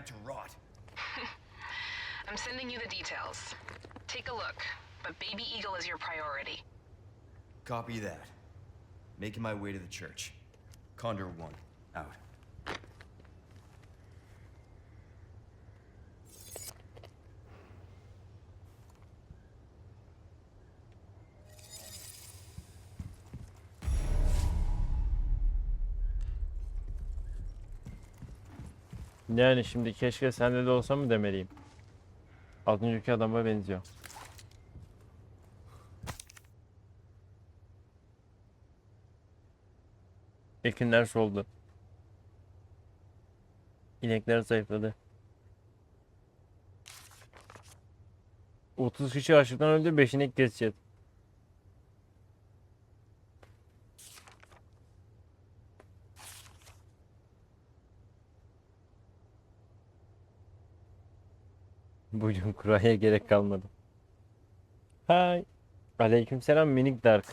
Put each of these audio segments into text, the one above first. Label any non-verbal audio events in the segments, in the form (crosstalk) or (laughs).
bag to rot. (laughs) I'm sending you the details. Take a look, but Baby Eagle is your priority. Copy that. Making my way to the church. Condor 1, out. Yani şimdi keşke sende de olsa mı demeliyim. Az önceki adama benziyor. Ekinler soldu. İnekler zayıfladı. 30 kişi açlıktan öldü 5 inek keseceğiz. (laughs) Bugün kuraya gerek kalmadı. Hay. Aleykümselam minik dark.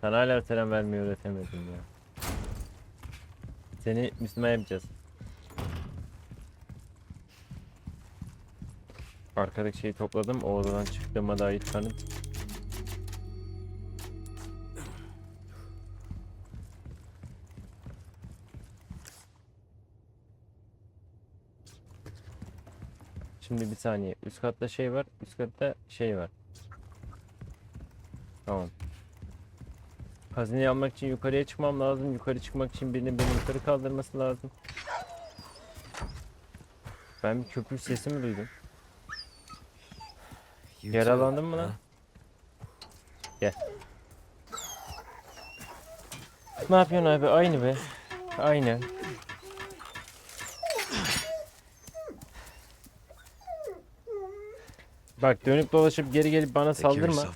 Sana hala selam vermeyi öğretemedim ya. Seni Müslüman yapacağız. Arkadaki şeyi topladım. O odadan çıktığıma dair kanıt. Şimdi bir saniye. Üst katta şey var. Üst katta şey var. Tamam. Hazineyi almak için yukarıya çıkmam lazım. Yukarı çıkmak için birinin beni yukarı kaldırması lazım. Ben bir köpük sesi mi duydum? Yaralandın mı lan? Gel. Ne yapıyorsun abi? Aynı be. Aynı. Bak dönüp dolaşıp geri gelip bana saldırma.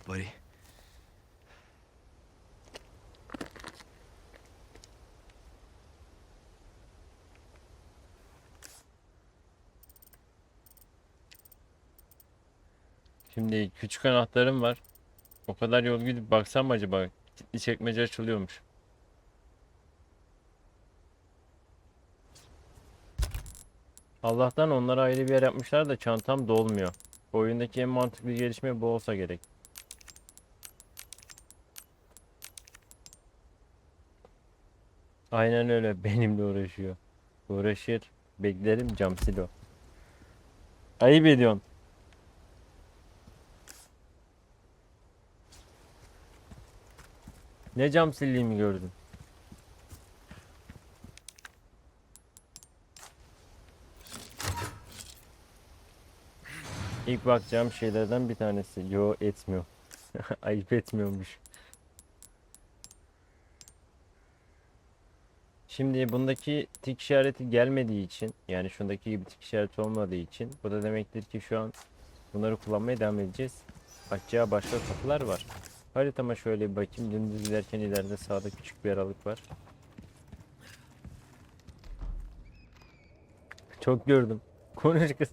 Şimdi küçük anahtarım var. O kadar yol gidip baksam acaba? Kilitli çekmece açılıyormuş. Allah'tan onlara ayrı bir yer yapmışlar da çantam dolmuyor. Oyundaki en mantıklı gelişme bu olsa gerek. Aynen öyle (laughs) benimle uğraşıyor. Uğraşır. Beklerim cam silo. Ayıp ediyorsun. Ne cam sildiğimi gördün. İlk bakacağım şeylerden bir tanesi. Yo etmiyor. (laughs) Ayıp etmiyormuş. Şimdi bundaki tik işareti gelmediği için yani şundaki gibi tik işareti olmadığı için bu da demektir ki şu an bunları kullanmaya devam edeceğiz. Açacağı başka kapılar var. Haritama şöyle bir bakayım. Dümdüz giderken ileride sağda küçük bir aralık var. Çok gördüm. Konuş kız.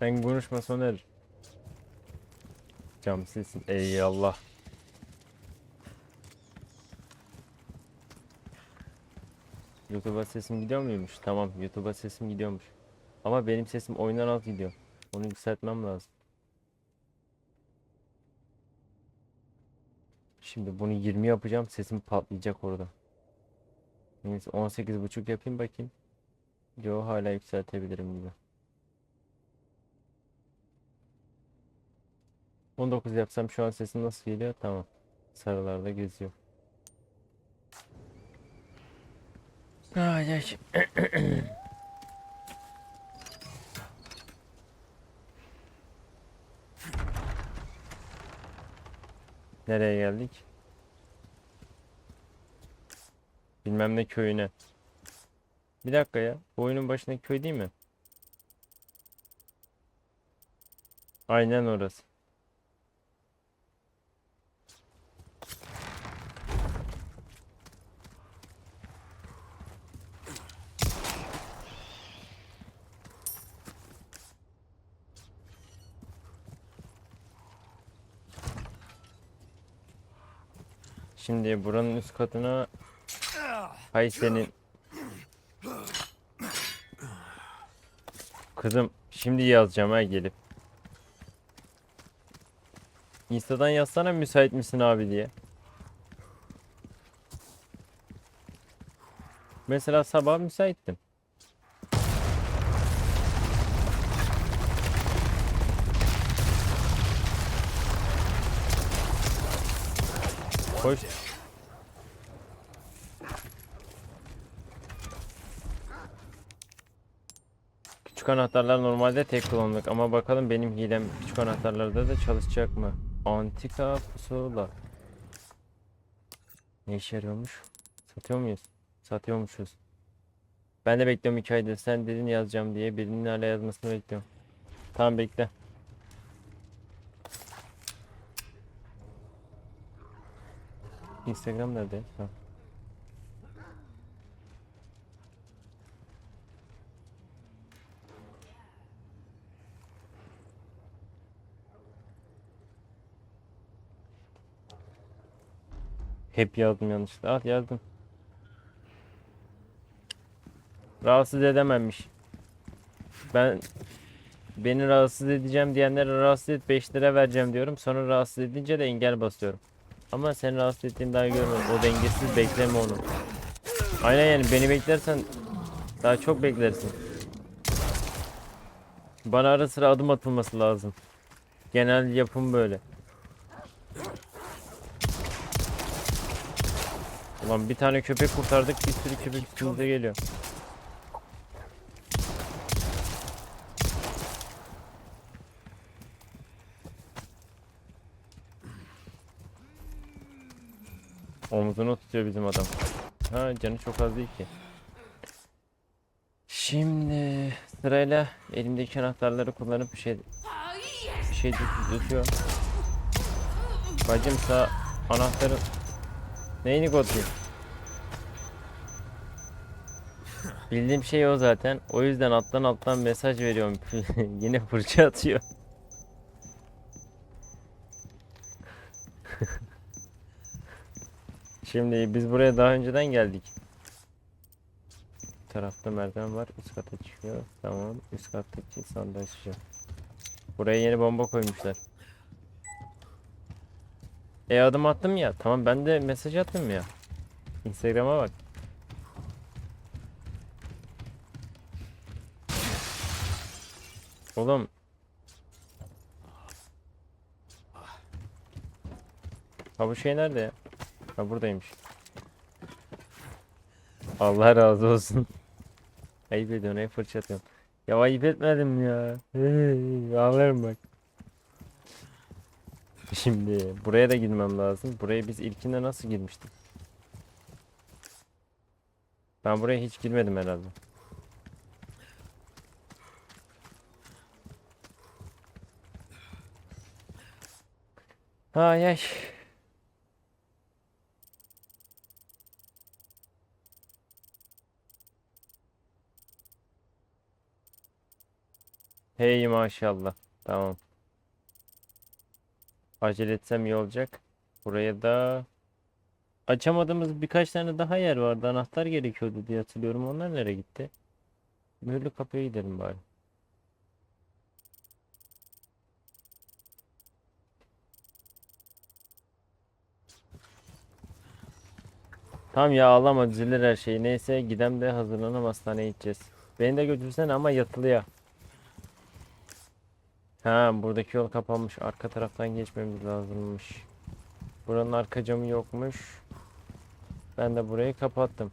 Sen konuşma Soner. Cam silsin. Ey Allah. YouTube'a sesim gidiyor muymuş? Tamam YouTube'a sesim gidiyormuş. Ama benim sesim oyundan az gidiyor. Onu yükseltmem lazım. Şimdi bunu 20 yapacağım. Sesim patlayacak orada. Neyse 18.5 yapayım bakayım. Yo hala yükseltebilirim gibi. 19 yapsam şu an sesim nasıl geliyor? Tamam. Sarılarda geziyor. Ay ay. (clears throat) Nereye geldik? Bilmem ne köyüne. Bir dakika ya. Bu oyunun başındaki köy değil mi? Aynen orası. Şimdi buranın üst katına Hay senin. Kızım şimdi yazacağım ha gelip. Insta'dan yazsana müsait misin abi diye. Mesela sabah müsaittim Koş Küçük anahtarlar normalde tek kullanımlık ama bakalım benim hilem küçük anahtarlarda da çalışacak mı? Antika pusula. Ne işe yarıyormuş? Satıyor muyuz? Satıyormuşuz. Ben de bekliyorum aydır. Sen dedin yazacağım diye birinin hala yazmasını bekliyorum. Tamam bekle. Instagram nerede? Ha. Hep yazdım yanlışlıkla. Al yazdım. Rahatsız edememiş. Ben beni rahatsız edeceğim diyenlere rahatsız et 5 lira vereceğim diyorum. Sonra rahatsız edince de engel basıyorum. Ama seni rahatsız ettiğim daha görmedim. O dengesiz bekleme onu. Aynen yani beni beklersen daha çok beklersin. Bana ara sıra adım atılması lazım. Genel yapım böyle. Ulan bir tane köpek kurtardık bir sürü köpek üstümüze geliyor. Omzunu tutuyor bizim adam. Ha canı çok az değil ki. Şimdi sırayla elimdeki anahtarları kullanıp bir şey bir şey düzeltiyor. Bacım sağ anahtarı neyini kodlayayım? Bildiğim şey o zaten. O yüzden alttan alttan mesaj veriyorum. (laughs) Yine fırça atıyor. (laughs) Şimdi biz buraya daha önceden geldik. Bu tarafta merdiven var. Üst kata çıkıyor. Tamam. Üst kattaki sandığı açacağım. Buraya yeni bomba koymuşlar. E adım attım ya. Tamam ben de mesaj attım ya. Instagram'a bak. Oğlum. Ha bu şey nerede ya? Ha buradaymış. Allah razı olsun. (laughs) Ayıp ediyorsun, hep fırça atıyorsun. Ya ayıp etmedim ya. Ağlarım bak. Şimdi buraya da girmem lazım. Buraya biz ilkinde nasıl girmiştik? Ben buraya hiç girmedim herhalde. Ay ay. Hey maşallah. Tamam. Acele etsem iyi olacak. Buraya da açamadığımız birkaç tane daha yer vardı. Anahtar gerekiyordu diye hatırlıyorum. Onlar nereye gitti? Mühürlü kapıya gidelim bari. Tamam ya ağlama düzelir her şey. Neyse gidem de hazırlanalım hastaneye gideceğiz. Beni de götürsene ama yatılıya. Ha buradaki yol kapanmış. Arka taraftan geçmemiz lazımmış. Buranın arka camı yokmuş. Ben de burayı kapattım.